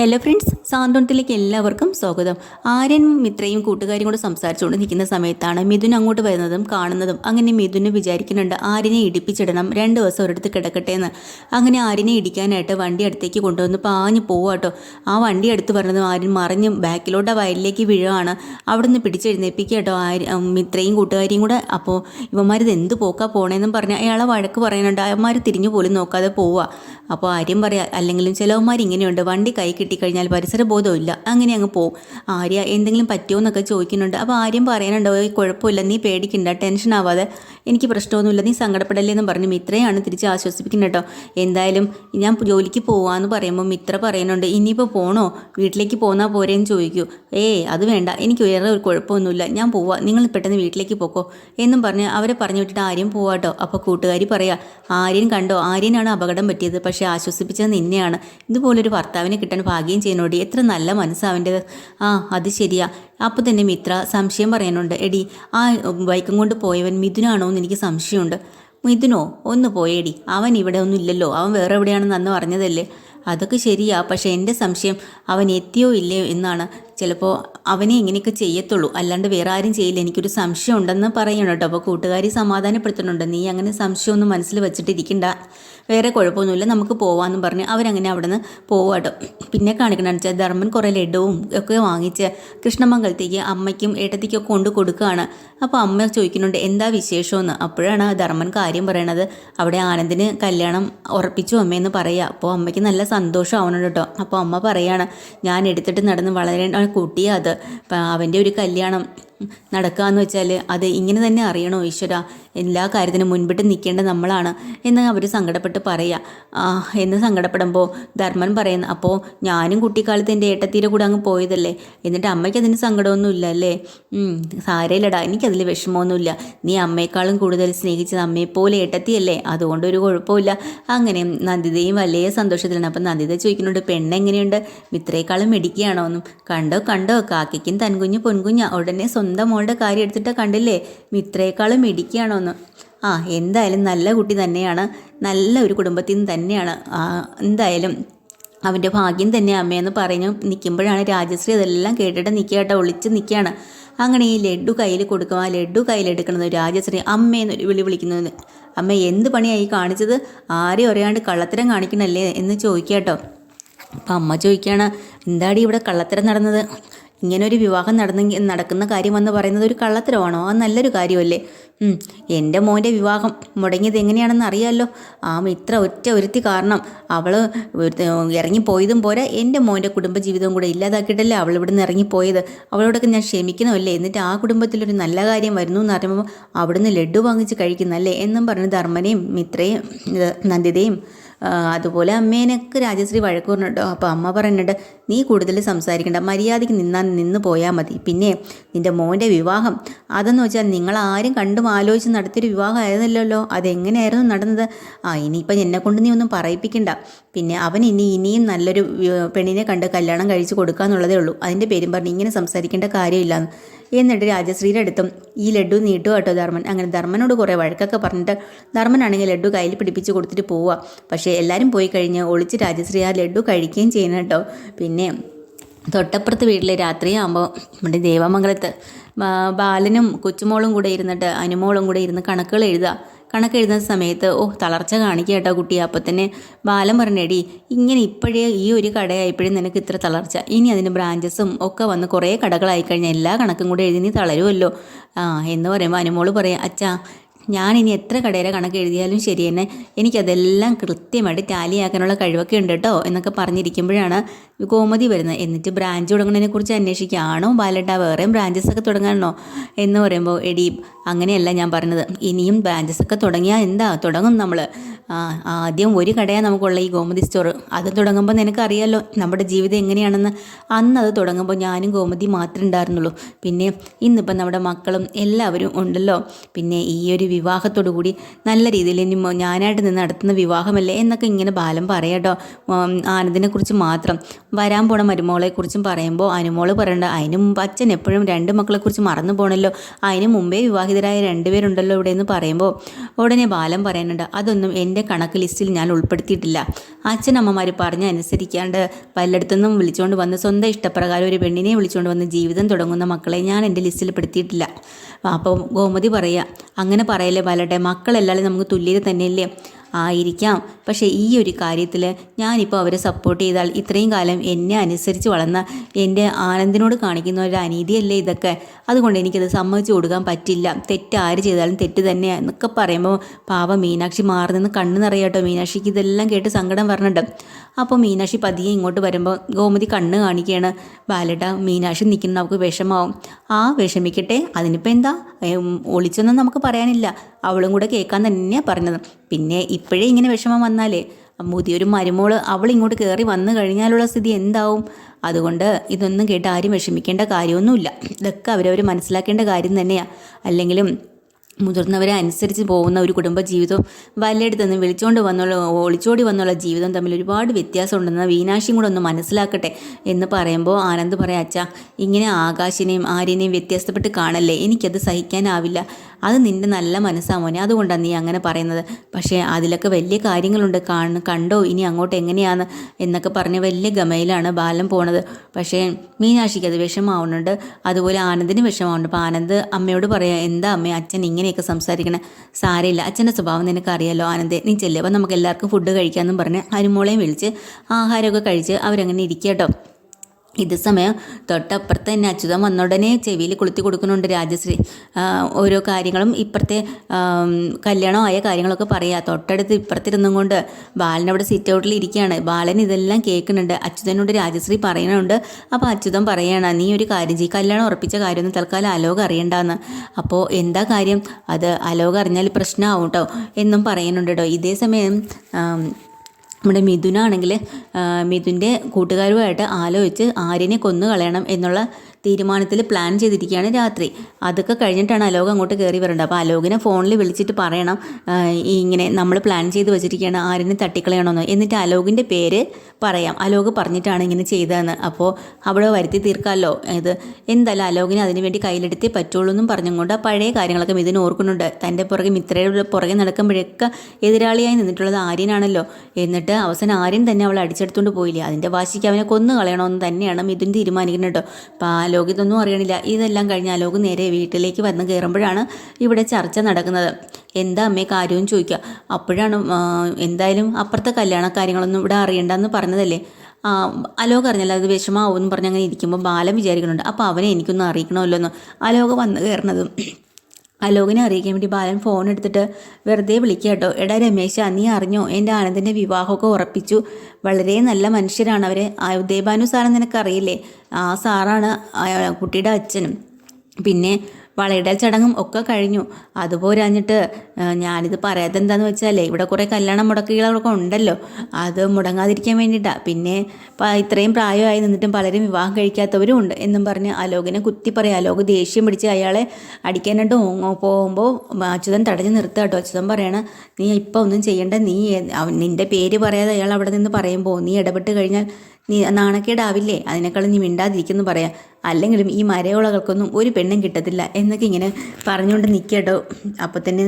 Hello friends സാന്ത്വനത്തിലേക്ക് എല്ലാവർക്കും സ്വാഗതം. ആര്യനും മിത്രയും കൂട്ടുകാരും കൂടെ സംസാരിച്ചുകൊണ്ട് നിൽക്കുന്ന സമയത്താണ് മിഥുൻ അങ്ങോട്ട് വരുന്നതും കാണുന്നതും. അങ്ങനെ മിഥുന് വിചാരിക്കുന്നുണ്ട് ആര്യനെ ഇടിപ്പിച്ചിടണം. രണ്ട് ദിവസം ഒരിടത്ത് കിടക്കട്ടെ എന്ന്. അങ്ങനെ ആര്യനെ ഇടിക്കാനായിട്ട് വണ്ടി അടുത്തേക്ക് കൊണ്ടുവന്ന് പാഞ്ഞു പോവാട്ടോ ആ വണ്ടി അടുത്ത് പറഞ്ഞതും ആര്യൻ മറിഞ്ഞ് ബാക്കിലോട്ട് വയലിലേക്ക് വീഴുകയാണ്. അവിടെ നിന്ന് പിടിച്ചെഴുന്നേപ്പിക്കുക കേട്ടോ ആര്യ മിത്രയും കൂട്ടുകാരിയും കൂടെ. അപ്പോൾ ഇവന്മാരിത് എന്ത് പോക്കാ പോണേന്നും പറഞ്ഞ് അയാളെ വഴക്ക് പറയുന്നുണ്ട്. അവന്മാർ തിരിഞ്ഞു പോലും നോക്കാതെ പോവുക അപ്പോൾ ആര്യം പറയാം അല്ലെങ്കിലും ചിലവന്മാർ ഇങ്ങനെയുണ്ട് വണ്ടി കൈ കിട്ടിക്കഴിഞ്ഞാൽ പരിസര ബോധമില്ല അങ്ങനെ അങ്ങ് പോവും. ആര്യ എന്തെങ്കിലും പറ്റുമോ എന്നൊക്കെ ചോദിക്കുന്നുണ്ട്. അപ്പോൾ ആര്യം പറയാനുണ്ടോ കുഴപ്പമില്ല നീ പേടിക്കണ്ട ടെൻഷൻ ആവാതെ എനിക്ക് പ്രശ്നമൊന്നുമില്ല. നീ സങ്കടപ്പെടല്ലേ എന്ന് പറഞ്ഞു. മിത്രയാണ് തിരിച്ച് ആശ്വസിപ്പിക്കുന്നത് കേട്ടോ. എന്തായാലും ഞാൻ ജോലിക്ക് പോവാന്ന് പറയുമ്പോൾ മിത്ര പറയുന്നുണ്ട് ഇനിയിപ്പോൾ പോണോ? വീട്ടിലേക്ക് പോന്നാൽ പോരേന്ന് ചോദിക്കൂ. ഏയ് അത് വേണ്ട. എനിക്ക് വേറെ ഒരു കുഴപ്പമൊന്നുമില്ല. ഞാൻ പോവാ. നിങ്ങൾ പെട്ടെന്ന് വീട്ടിലേക്ക് പോക്കോ. എന്നും പറഞ്ഞ് അവരെ പറഞ്ഞു വിട്ടിട്ട് ആര്യം പോവാട്ടോ അപ്പോൾ കൂട്ടുകാരി പറയാ ആര്യൻ കണ്ടോ? ആര്യനാണ് അപകടം പറ്റിയത്. പക്ഷേ ആശ്വസിപ്പിച്ചത് നിന്നെയാണ്. ഇതുപോലൊരു ഭർത്താവിനെ കിട്ടാൻ ഭാഗ്യം ചെയ്യുന്നോടി. എത്ര നല്ല മനസ്സാവന്റെ ആ അത് ശരിയാ. അപ്പോൾ തന്നെ മിത്ര സംശയം പറയാനുണ്ട്. എടി ആ ബൈക്കും കൊണ്ട് പോയവൻ മിഥുനാണോ എന്ന് എനിക്ക് സംശയമുണ്ട്. മിഥുനോ ഒന്ന് പോയേടി. അവൻ ഇവിടെ ഒന്നും ഇല്ലല്ലോ. അവൻ വേറെ എവിടെയാണെന്ന് അന്ന് പറഞ്ഞതല്ലേ? അതൊക്കെ ശരിയാ. പക്ഷേ എന്റെ സംശയം അവൻ എത്തിയോ ഇല്ലയോ എന്നാണ്. ചിലപ്പോൾ അവനെ ഇങ്ങനെയൊക്കെ ചെയ്യത്തുള്ളൂ. അല്ലാണ്ട് വേറെ ആരും ചെയ്യില്ല. എനിക്കൊരു സംശയം ഉണ്ടെന്ന് പറയണം കേട്ടോ. അപ്പോൾ കൂട്ടുകാരി സമാധാനപ്പെടുത്തുന്നുണ്ട്. നീ അങ്ങനെ സംശയമൊന്നും മനസ്സിൽ വെച്ചിട്ടിരിക്കണ്ട. വേറെ കുഴപ്പമൊന്നുമില്ല. നമുക്ക് പോവാമെന്ന് പറഞ്ഞ് അവരങ്ങനെ അവിടെ നിന്ന് പോവാട്ടോ പിന്നെ കാണിക്കണമെന്ന് വെച്ചാൽ ധർമ്മൻ കുറേ ലഡുവും ഒക്കെ വാങ്ങിച്ച് കൃഷ്ണമംഗലത്തേക്ക് അമ്മയ്ക്കും ഏട്ടത്തേക്കൊക്കെ കൊണ്ട് കൊടുക്കുകയാണ്. അപ്പോൾ അമ്മ ചോദിക്കുന്നുണ്ട് എന്താ വിശേഷമെന്ന്? അപ്പോഴാണ് ധർമ്മൻ കാര്യം പറയണത്. അവിടെ ആനന്ദിന് കല്യാണം ഉറപ്പിച്ചു അമ്മയെന്ന് പറയുക അപ്പോൾ അമ്മയ്ക്ക് നല്ല സന്തോഷമാവണം കേട്ടോ. അപ്പോൾ അമ്മ പറയാണ് ഞാൻ എടുത്തിട്ട് നടന്ന് വളരെ കുട്ടിയാ അത്. അപ്പം അവന്റെ ഒരു കല്യാണം നടക്കാന്ന് വെച്ചാൽ അത് ഇങ്ങനെ തന്നെ അറിയണോ ഈശ്വര? എല്ലാ കാര്യത്തിനും മുൻപിട്ട് നിൽക്കേണ്ട നമ്മളാണ് എന്ന് അവർ സങ്കടപ്പെട്ട് പറയുക എന്ന് സങ്കടപ്പെടുമ്പോൾ ധർമ്മൻ പറയുന്നു അപ്പോൾ ഞാനും കുട്ടിക്കാലത്ത് എന്റെ ഏട്ടത്തീരെ കൂടെ അങ്ങ് പോയതല്ലേ? എന്നിട്ട് അമ്മയ്ക്ക് അതിന് സങ്കടമൊന്നുമില്ല അല്ലേ സാരയില്ലടാ എനിക്കതിൽ വിഷമമൊന്നുമില്ല. നീ അമ്മയെക്കാളും കൂടുതൽ സ്നേഹിച്ചത് അമ്മയെപ്പോലെ ഏട്ടത്തിയല്ലേ? അതുകൊണ്ട് ഒരു കുഴപ്പമില്ല അങ്ങനെ നന്ദിതയും വലിയ സന്തോഷത്തിലാണ്. അപ്പം നന്ദിത ചോദിക്കുന്നുണ്ട് പെണ്ണെങ്ങനെയുണ്ട് മിത്രയെക്കാളും മെടിക്കുകയാണോ എന്നും കണ്ടോ കണ്ടോ കാക്കയ്ക്കും തൻകുഞ്ഞ് പൊൻകുഞ്ഞ ഉടനെ സ്വന്തം മോളുടെ കാര്യം എടുത്തിട്ട് കണ്ടില്ലേ? മിത്രയേക്കാളും മിടിക്കുകയാണോ എന്ന് ആ എന്തായാലും നല്ല കുട്ടി തന്നെയാണ്. നല്ല ഒരു കുടുംബത്തിൽ നിന്ന് തന്നെയാണ്. ആ, എന്തായാലും അവന്റെ ഭാഗ്യം തന്നെ അമ്മയെന്ന് പറഞ്ഞു നിൽക്കുമ്പോഴാണ് രാജശ്രീ അതെല്ലാം കേട്ടിട്ട് നിൽക്കുക കേട്ടോ ഒളിച്ച് നിൽക്കുകയാണ്. അങ്ങനെ ഈ ലഡു കയ്യിൽ കൊടുക്കും. ആ ലഡു കയ്യിലെടുക്കണത് രാജശ്രീ അമ്മയെന്നൊരു വിളി വിളിക്കുന്നത് അമ്മ എന്ത് പണിയായി കാണിച്ചത്? ആരെയും അറിയാണ്ട് കള്ളത്തരം കാണിക്കണല്ലേ എന്ന് ചോദിക്കുക കേട്ടോ. അപ്പം അമ്മ ചോദിക്കുകയാണ് എന്താടി ഇവിടെ കള്ളത്തരം നടന്നത്? ഇങ്ങനെ ഒരു വിവാഹം നടന്നെങ്കിൽ നടക്കുന്ന കാര്യം എന്ന് പറയുന്നത് ഒരു കള്ളത്തരമാണോ? അത് നല്ലൊരു കാര്യമല്ലേ? എന്റെ മോന്റെ വിവാഹം മുടങ്ങിയത് എങ്ങനെയാണെന്ന് അറിയാമല്ലോ ആ ഇത്ര ഒറ്റ ഒരുത്തി കാരണം അവൾ ഇറങ്ങിപ്പോയതും പോരാ. എന്റെ മോന്റെ കുടുംബജീവിതവും കൂടെ ഇല്ലാതാക്കിയിട്ടല്ലേ അവൾ ഇവിടെ നിന്ന് ഇറങ്ങിപ്പോയത്? അവളോടൊക്കെ ഞാൻ ക്ഷമിക്കണമല്ലേ? എന്നിട്ട് ആ കുടുംബത്തിലൊരു നല്ല കാര്യം വരുന്നു എന്ന് അറിയുമ്പോൾ അവിടുന്ന് ലഡു വാങ്ങിച്ച് കഴിക്കുന്നല്ലേ? എന്നും പറഞ്ഞ് ധർമ്മനെയും മിത്രയും നന്ദിതയും അതുപോലെ അമ്മേനൊക്കെ രാജശ്രീ വഴക്ക് പറഞ്ഞിട്ടോ അപ്പോൾ അമ്മ പറയുന്നുണ്ട് നീ കൂടുതൽ സംസാരിക്കേണ്ട. മര്യാദയ്ക്ക് നിന്നാൽ നിന്ന് പോയാൽ മതി. പിന്നെ നിന്റെ മോന്റെ വിവാഹം. അതെന്ന് വെച്ചാൽ നിങ്ങൾ ആരും കണ്ടും ആലോചിച്ച് നടത്തിയൊരു വിവാഹമായിരുന്നല്ലോ അതെങ്ങനെയായിരുന്നു നടന്നത്? ആ ഇനിയിപ്പം എന്നെ കൊണ്ട് നീ ഒന്നും പറയിപ്പിക്കണ്ട. പിന്നെ അവൻ ഇനി ഇനിയും നല്ലൊരു പെണ്ണിനെ കണ്ട് കല്യാണം കഴിച്ച് കൊടുക്കാന്നുള്ളതേ ഉള്ളൂ. അതിന്റെ പേരും പറഞ്ഞ് ഇങ്ങനെ സംസാരിക്കേണ്ട കാര്യമില്ല. എന്നിട്ട് രാജശ്രീയുടെ അടുത്തും ഈ ലഡു നീട്ടു കേട്ടോ ധർമ്മൻ. അങ്ങനെ ധർമ്മനോട് കുറേ വഴക്കൊക്കെ പറഞ്ഞിട്ട് ധർമ്മനാണെങ്കിൽ ലഡു കയ്യിൽ പിടിപ്പിച്ച് കൊടുത്തിട്ട് പോവുക പക്ഷേ എല്ലാവരും പോയി കഴിഞ്ഞ് ഒളിച്ച് രാജശ്രീ ആ ലഡു കഴിക്കുകയും ചെയ്യണം കേട്ടോ. പിന്നെ തൊട്ടപ്പുറത്ത് വീട്ടിൽ രാത്രിയാകുമ്പോൾ നമ്മുടെ ദേവമംഗലത്ത് ബാലനും കൊച്ചുമോളും കൂടെ ഇരുന്നിട്ട് അനുമോളും കൂടെ ഇരുന്ന് കണക്കുകൾ എഴുതുക കണക്ക് എഴുതുന്ന സമയത്ത് ഓ തളർച്ച കാണിക്കുക കേട്ടോ കുട്ടി. അപ്പോൾ തന്നെ ബാലൻ പറഞ്ഞേടി ഇങ്ങനെ ഇപ്പോഴേ ഈ ഒരു കടയായപ്പോഴും നിനക്ക് ഇത്ര തളർച്ച. ഇനി അതിന് ബ്രാഞ്ചസും ഒക്കെ വന്ന് കുറേ കടകളായി കഴിഞ്ഞാൽ എല്ലാ കണക്കും കൂടെ എഴുതി നീ തളരുമല്ലോ ആ എന്ന് പറയുമ്പോൾ അനുമോൾ പറയാം അച്ഛാ ഞാനിനി എത്ര കടയിലെ കണക്ക് എഴുതിയാലും ശരി തന്നെ എനിക്കതെല്ലാം കൃത്യമായിട്ട് ടാലിയാക്കാനുള്ള കഴിവൊക്കെ ഉണ്ട് കേട്ടോ എന്നൊക്കെ പറഞ്ഞിരിക്കുമ്പോഴാണ് ഗോമതി വരുന്നത്. എന്നിട്ട് ബ്രാഞ്ച് തുടങ്ങുന്നതിനെക്കുറിച്ച് അന്വേഷിക്കുകയാണോ? ബാലട്ട വേറെയും ബ്രാഞ്ചസ് ഒക്കെ തുടങ്ങാനോ എന്ന് പറയുമ്പോൾ എടി അങ്ങനെയല്ല ഞാൻ പറഞ്ഞത്. ഇനിയും ബ്രാഞ്ചസൊക്കെ തുടങ്ങിയാൽ എന്താ? തുടങ്ങും നമ്മൾ ആദ്യം ഒരു കടയാണ് നമുക്കുള്ള ഈ ഗോമതി സ്റ്റോർ അത് തുടങ്ങുമ്പോൾ നിനക്കറിയാമല്ലോ നമ്മുടെ ജീവിതം എങ്ങനെയാണെന്ന്. അന്ന് അത് തുടങ്ങുമ്പോൾ ഞാനും ഗോമതി മാത്രമേ ഉണ്ടായിരുന്നുള്ളൂ. പിന്നെ ഇന്നിപ്പം നമ്മുടെ മക്കളും എല്ലാവരും ഉണ്ടല്ലോ. പിന്നെ ഈ ഒരു വിവാഹത്തോടു കൂടി നല്ല രീതിയിൽ ഇനി ഞാനായിട്ട് നിന്ന് നടത്തുന്ന വിവാഹമല്ലേ എന്നൊക്കെ ഇങ്ങനെ ബാലം പറയട്ടോ ആനന്ദിനെക്കുറിച്ച് മാത്രം. വരാൻ പോണ മരുമോളെക്കുറിച്ചും പറയുമ്പോൾ അനുമോൾ പറയണ്ട. അതിന് അച്ഛൻ എപ്പോഴും രണ്ട് മക്കളെക്കുറിച്ച് മറന്നു പോകണല്ലോ അതിന് മുമ്പേ വിവാഹിതരായ രണ്ടുപേരുണ്ടല്ലോ ഇവിടെ എന്ന് പറയുമ്പോൾ ഉടനെ ബാലൻ പറയുന്നുണ്ട് അതൊന്നും എന്റെ കണക്ക് ലിസ്റ്റിൽ ഞാൻ ഉൾപ്പെടുത്തിയിട്ടില്ല. അച്ഛനമ്മമാർ പറഞ്ഞ അനുസരിക്കാണ്ട് പലയിടത്തുനിന്നും വിളിച്ചുകൊണ്ട് വന്ന് സ്വന്തം ഇഷ്ടപ്രകാരം ഒരു പെണ്ണിനെ വിളിച്ചുകൊണ്ട് വന്ന് ജീവിതം തുടങ്ങുന്ന മക്കളെ ഞാൻ എന്റെ ലിസ്റ്റിൽ പെടുത്തിയിട്ടില്ല. അപ്പോൾ ഗോമതി പറയുക അങ്ങനെ പറയല്ലേ ബാലട്ടെ മക്കളെല്ലാവരും നമുക്ക് തുല്യത തന്നെയല്ലേ? ആയിരിക്കാം. പക്ഷേ ഈ ഒരു കാര്യത്തിൽ ഞാനിപ്പോൾ അവരെ സപ്പോർട്ട് ചെയ്താൽ ഇത്രയും കാലം എന്നെ അനുസരിച്ച് വളർന്ന എന്റെ ആനന്ദിനോട് കാണിക്കുന്ന ഒരു അനീതിയല്ലേ ഇതൊക്കെ? അതുകൊണ്ട് എനിക്കത് സമ്മതിച്ചു കൊടുക്കാൻ പറ്റില്ല. തെറ്റ് ആര് ചെയ്താലും തെറ്റ് തന്നെ എന്നൊക്കെ പറയുമ്പോൾ പാവ മീനാക്ഷി മാറി നിന്ന് കണ്ണ് മീനാക്ഷിക്ക് ഇതെല്ലാം കേട്ട് സങ്കടം പറഞ്ഞിട്ട് അപ്പോൾ മീനാക്ഷി പതിയെ ഇങ്ങോട്ട് വരുമ്പോൾ ഗോമതി കണ്ണ് കാണിക്കുകയാണ് ബാലട്ട മീനാക്ഷി നിൽക്കുന്ന നമുക്ക് വിഷമാവും. ആ വിഷമിക്കട്ടെ. അതിനിപ്പോൾ എന്താ? ഒളിച്ചൊന്നും നമുക്ക് പറയാനില്ല. അവളും കൂടെ കേൾക്കാൻ തന്നെയാണ് പറഞ്ഞത്. പിന്നെ ഇപ്പോഴേ ഇങ്ങനെ വിഷമം വന്നാലേ മുതിയൊരു മരുമോൾ അവൾ ഇങ്ങോട്ട് കയറി വന്നു കഴിഞ്ഞാലുള്ള സ്ഥിതി എന്താവും? അതുകൊണ്ട് ഇതൊന്നും കേട്ട് ആരും വിഷമിക്കേണ്ട കാര്യമൊന്നുമില്ല. ഇതൊക്കെ അവരവർ മനസ്സിലാക്കേണ്ട കാര്യം തന്നെയാണ് അല്ലെങ്കിലും മുതിർന്നവരെ അനുസരിച്ച് പോകുന്ന ഒരു കുടുംബ ജീവിതവും വല്ലയിടത്തു നിന്ന് വിളിച്ചുകൊണ്ട് വന്നുള്ള ഒളിച്ചോടി വന്നുള്ള ജീവിതം തമ്മിൽ ഒരുപാട് വ്യത്യാസമുണ്ടെന്ന് വീനാശിയും കൂടെ ഒന്ന് മനസ്സിലാക്കട്ടെ എന്ന് പറയുമ്പോൾ ആനന്ദ് പറയാം അച്ഛാ ഇങ്ങനെ ആകാശിനെയും ആര്യനെയും വ്യത്യാസപ്പെട്ട് കാണല്ലേ? എനിക്കത് സഹിക്കാനാവില്ല. അത് നിന്റെ നല്ല മനസ്സാണ് മോനെ. അതുകൊണ്ടാണ് നീ അങ്ങനെ പറയുന്നത്. പക്ഷേ അതിലൊക്കെ വലിയ കാര്യങ്ങളുണ്ട്. കാണ കണ്ടോ? ഇനി അങ്ങോട്ട് എങ്ങനെയാണ് എന്നൊക്കെ പറഞ്ഞ് വലിയ ഗമയിലാണ് ബാലൻ പോണത്. പക്ഷേ മീനാക്ഷിക്ക് അത് വിഷമാവുന്നുണ്ട് അതുപോലെ ആനന്ദിന് വിഷമാവുന്നുണ്ട് അപ്പോൾ ആനന്ദ് അമ്മയോട് പറയാം എന്താ അമ്മ അച്ഛൻ ഇങ്ങനെയൊക്കെ സംസാരിക്കണേ? സാരമില്ല അച്ഛന്റെ സ്വഭാവം നിനക്കറിയാലോ ആനന്ദ്? നീ ചെല്ലുക അപ്പോൾ നമുക്ക് എല്ലാവർക്കും ഫുഡ് കഴിക്കാമെന്നും പറഞ്ഞ് അരുമോളെയും വിളിച്ച് ആഹാരമൊക്കെ കഴിച്ച് അവരങ്ങനെ ഇരിക്കുക കേട്ടോ ഇത് സമയം തൊട്ടപ്പുറത്ത് തന്നെ അച്യുതം വന്നുടനെ ചെവിയിൽ കൊളുത്തി കൊടുക്കുന്നുണ്ട് രാജശ്രീ. ഓരോ കാര്യങ്ങളും ഇപ്പുറത്തെ കല്യാണമായ കാര്യങ്ങളൊക്കെ പറയുക തൊട്ടടുത്ത് ഇപ്പുറത്തിരുന്നും കൊണ്ട് ബാലനവിടെ സിറ്റ് ഔട്ടിൽ ഇരിക്കുകയാണ്. ബാലൻ ഇതെല്ലാം കേൾക്കുന്നുണ്ട്. അച്യുതനോട് രാജശ്രീ പറയുന്നുണ്ട്. അപ്പോൾ അച്യുതൻ പറയുകയാണ് നീ ഒരു കാര്യം ചെയ്യും. കല്യാണം ഉറപ്പിച്ച കാര്യമൊന്നും തൽക്കാലം അലോക അറിയണ്ടെന്ന്. അപ്പോൾ എന്താ കാര്യം? അത് അലോക അറിഞ്ഞാൽ പ്രശ്നമാവും കേട്ടോ എന്നും പറയുന്നുണ്ട് കേട്ടോ ഇതേ സമയം നമ്മുടെ മിഥുനാണെങ്കിൽ മിഥുന്റെ കൂട്ടുകാരുമായിട്ട് ആലോചിച്ച് ആര്യനെ കൊന്നു കളയണം എന്നുള്ള തീരുമാനത്തിൽ പ്ലാൻ ചെയ്തിരിക്കുകയാണ് രാത്രി. അതൊക്കെ കഴിഞ്ഞിട്ടാണ് അലോക് അങ്ങോട്ട് കയറി വരേണ്ടത്. അപ്പോൾ അലോകിനെ ഫോണിൽ വിളിച്ചിട്ട് പറയണം ഇങ്ങനെ നമ്മൾ പ്ലാൻ ചെയ്ത് വെച്ചിരിക്കുകയാണ് ആരിനെ തട്ടിക്കളയണമെന്ന് എന്നിട്ട് അലോകിന്റെ പേര് പറയാം. അലോക് പറഞ്ഞിട്ടാണ് ഇങ്ങനെ ചെയ്തതെന്ന്. അപ്പോൾ അവിടെ വരുത്തി തീർക്കാമല്ലോ ഇത് എന്തായാലും അലോകിനെ അതിനുവേണ്ടി കയ്യിലെടുത്തേ പറ്റുള്ളൂ എന്നും പറഞ്ഞുകൊണ്ട് പഴയ കാര്യങ്ങളൊക്കെ മിഥുൻ ഓർക്കുന്നുണ്ട്. തന്റെ പുറകെ മിത്രയുടെ പുറകെ നടക്കുമ്പോഴൊക്കെ എതിരാളിയായി നിന്നിട്ടുള്ളത് ആര്യനാണല്ലോ. എന്നിട്ട് അവസാനം ആര്യൻ തന്നെ അവളെ അടിച്ചെടുത്തുകൊണ്ട് പോയില്ലേ? അതിന്റെ വാശിക്ക് അവനെ കൊന്നു കളയണമെന്ന് തന്നെയാണ് മിഥുൻ തീരുമാനിക്കുന്നത് കേട്ടോ. അപ്പോൾ ആലോക് ഇതൊന്നും അറിയണില്ല. ഇതെല്ലാം കഴിഞ്ഞ് അലോക് നേരെ വീട്ടിലേക്ക് വന്ന് കയറുമ്പോഴാണ് ഇവിടെ ചർച്ച നടക്കുന്നത്. എന്താ അമ്മേ കാര്യവും ചോദിക്കുക. അപ്പോഴാണ് എന്തായാലും അപ്പുറത്തെ കല്യാണ കാര്യങ്ങളൊന്നും ഇവിടെ അറിയണ്ടെന്ന് പറഞ്ഞതല്ലേ? അലോക് അറിഞ്ഞല്ലോ അത് വിഷമാവും എന്ന് പറഞ്ഞ് അങ്ങനെ ഇരിക്കുമ്പോൾ ബാലം വിചാരിക്കുന്നുണ്ട്. അപ്പോൾ അവനെ എനിക്കൊന്നും അറിയിക്കണമല്ലോ എന്ന് അലോക് വന്ന് കയറുന്നതും അലോകിനെ അറിയിക്കാൻ വേണ്ടി ബാലൻ ഫോൺ എടുത്തിട്ട് വെറുതെ വിളിക്കുക കേട്ടോ. എടാ രമേശ നീ അറിഞ്ഞോ? എന്റെ ആനന്ദിന്റെ വിവാഹമൊക്കെ ഉറപ്പിച്ചു. വളരെ നല്ല മനുഷ്യരാണ് അവർ ദേവാനു സാറെന്ന് നിനക്കറിയില്ലേ? ആ സാറാണ് കുട്ടിയുടെ അച്ഛനും. പിന്നെ വളയിടൽ ചടങ്ങും ഒക്കെ കഴിഞ്ഞു. അതുപോരാഞ്ഞിട്ട് ഞാനിത് പറയാത്ത എന്താന്ന് വെച്ചാലേ ഇവിടെ കുറേ കല്യാണം മുടക്കുകളൊക്കെ ഉണ്ടല്ലോ. അത് മുടങ്ങാതിരിക്കാൻ വേണ്ടിയിട്ടാണ് പിന്നെ ഇത്രയും പ്രായമായി നിന്നിട്ടും പലരും വിവാഹം കഴിക്കാത്തവരും ഉണ്ട് എന്നും പറഞ്ഞ് അലോകിനെ കുത്തി പറയാം. അലോക് ദേഷ്യം പിടിച്ച് അയാളെ അടിക്കാനായിട്ട് ഓങ്ങോ പോകുമ്പോൾ അച്യുതൻ തടഞ്ഞു നിർത്തുക കേട്ടോ. അച്യുതൻ പറയണ നീ ഇപ്പം ഒന്നും ചെയ്യേണ്ട. നീ നിന്റെ പേര് പറയാതെ അയാൾ അവിടെ നിന്ന് പറയുമ്പോൾ നീ ഇടപെട്ട് കഴിഞ്ഞാൽ നീ നാണക്കേടാവില്ലേ? അതിനേക്കാളും നീ മിണ്ടാതിരിക്കുന്നു പറയാം. അല്ലെങ്കിലും ഈ മരയോളകൾക്കൊന്നും ഒരു പെണ്ണും കിട്ടത്തില്ല എന്നൊക്കെ ഇങ്ങനെ പറഞ്ഞുകൊണ്ട് നിൽക്കട്ടോ അപ്പോൾ തന്നെ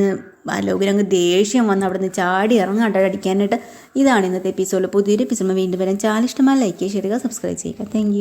ലോകിലങ്ങ് ദേഷ്യം വന്ന് അവിടെ നിന്ന് ചാടി ഇറങ്ങാട്ടോ അടിക്കാനായിട്ട്. ഇതാണ് ഇന്നത്തെ എപ്പിസോഡ് പുതിയൊരു എപ്പിസോഡ് വീണ്ടും വരാൻ ചാലിഷ്ടമായ ലൈക്ക് ചെയ്യുക സബ്സ്ക്രൈബ് ചെയ്യുക താങ്ക്